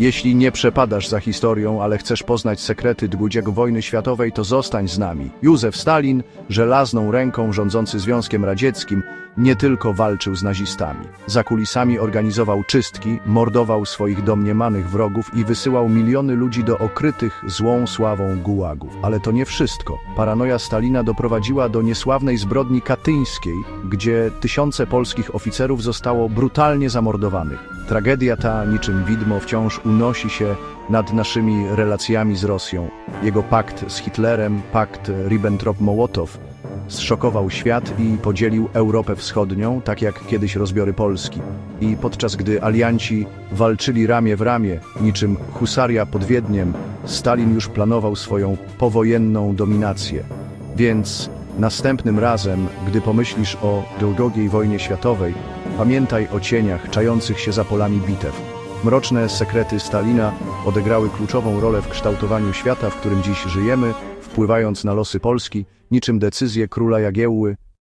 Jeśli nie przepadasz za historią, ale chcesz poznać sekrety II wojny światowej, to zostań z nami. Józef Stalin, żelazną ręką rządzący Związkiem Radzieckim, nie tylko walczył z nazistami. Za kulisami organizował czystki, mordował swoich domniemanych wrogów i wysyłał miliony ludzi do okrytych złą sławą gułagów. Ale to nie wszystko. Paranoja Stalina doprowadziła do niesławnej zbrodni katyńskiej, gdzie tysiące polskich oficerów zostało brutalnie zamordowanych. Tragedia ta, niczym widmo, wciąż unosi się nad naszymi relacjami z Rosją. Jego pakt z Hitlerem, pakt Ribbentrop-Mołotow, zszokował świat i podzielił Europę Wschodnią, tak jak kiedyś rozbiory Polski. I podczas gdy alianci walczyli ramię w ramię, niczym husaria pod Wiedniem, Stalin już planował swoją powojenną dominację. Więc następnym razem, gdy pomyślisz o II wojnie światowej, pamiętaj o cieniach czających się za polami bitew. Mroczne sekrety Stalina odegrały kluczową rolę w kształtowaniu świata, w którym dziś żyjemy, wpływając na losy Polski, niczym decyzje króla Jagiełły